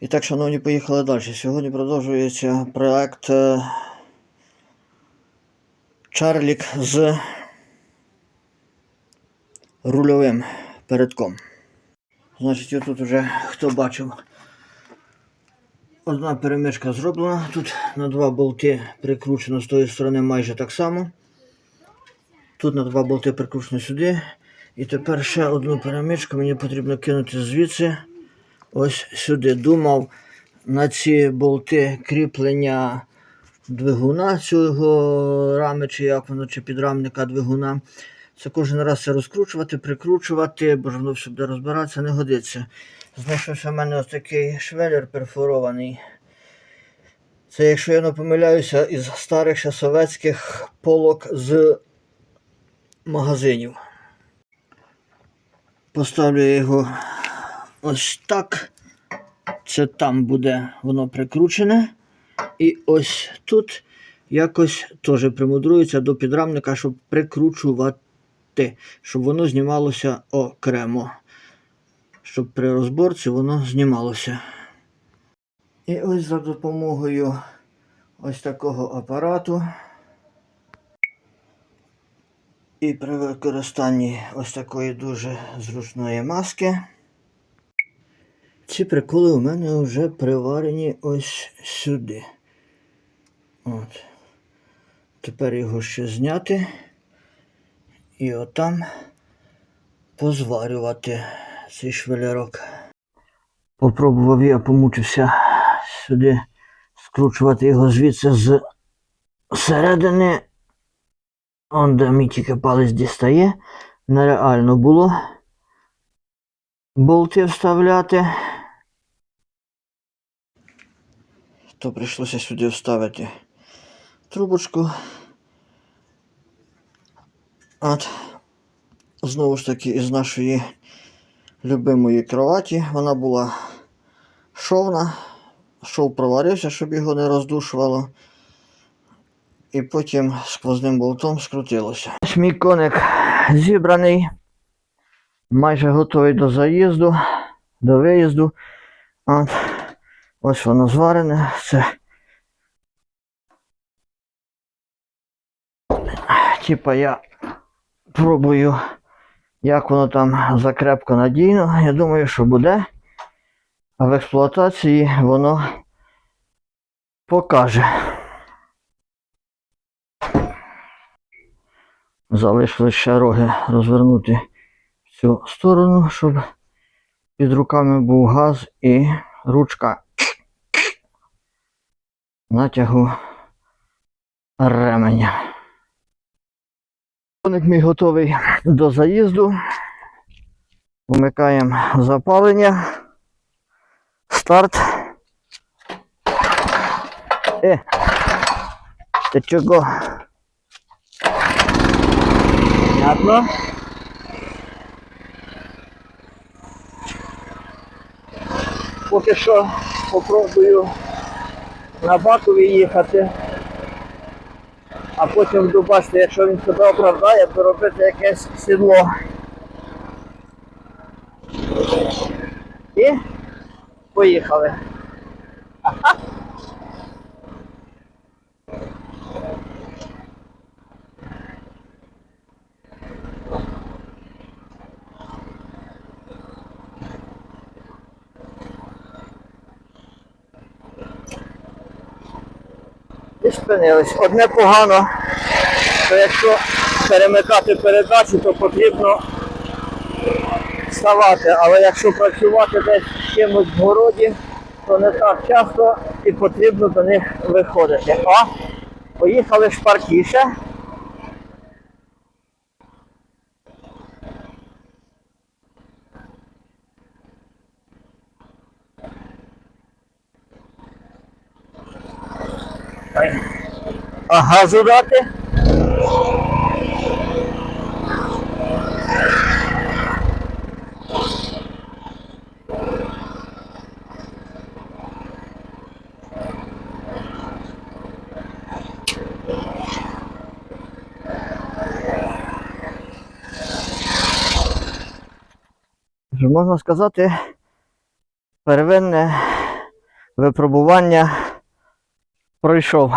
І так, шановні, поїхали далі. Сьогодні продовжується проект е, Чарлік з рульовим передком. Значить, отут вже хто бачив. Одна перемичка зроблена. Тут на два болти прикручено з тої сторони майже так само. Тут на два болти прикручено сюди. І тепер ще одну перемичку мені потрібно кинути звідси. Ось сюди. Думав на ці болти кріплення двигуна цього рами, чи як воно, чи підрамника двигуна. Це кожен раз це розкручувати, прикручувати, бо ж воно все буде розбиратися, не годиться. Знайшовся в мене ось такий швеллер перфорований. Це, якщо я не помиляюся, із старих ще совєтських полок з магазинів. Поставлю я його ось так. Це там буде воно прикручене. І ось тут якось теж примудрується до підрамника, щоб прикручувати, щоб воно знімалося окремо. Щоб при розборці воно знімалося. І ось за допомогою ось такого апарату. І при використанні ось такої дуже зручної маски. Ці приколи у мене вже приварені ось сюди. От. Тепер його ще зняти і отам позварювати цей швелярок. Попробував я, помучився сюди скручувати його звідси з середини. Он мій тільки палець дістає. Нереально було болти вставляти. То прийшлося сюди вставити трубочку. От. Знову ж таки, із нашої любимої кроваті. Вона була шовна. Шов проварився, щоб його не роздушувало. І потім сквозним болтом скрутилося. Мій коник зібраний. Майже готовий до заїзду, до виїзду. От. Ось воно зварене. Це. Типа я пробую, як воно там закрепко надійно. Я думаю, що буде. А в експлуатації воно покаже. Залишилось ще роги розвернути в цю сторону, щоб під руками був газ і ручка натягу ременя. Коник мій готовий до заїзду. Вмикаємо запалення. Старт. Е, ти чого? Понятно? Поки що попробую на Бакові їхати, а потім бачити, якщо він себе оправдає, то робити якесь сідло. І поїхали. І спинились. Одне погано, то якщо перемикати передачу, то потрібно вставати. Але якщо працювати десь в чимось в городі, то не так часто і потрібно до них виходити. А, поїхали шпаркіше. А газу дати? Можна сказати, первинне Випробування пройшов.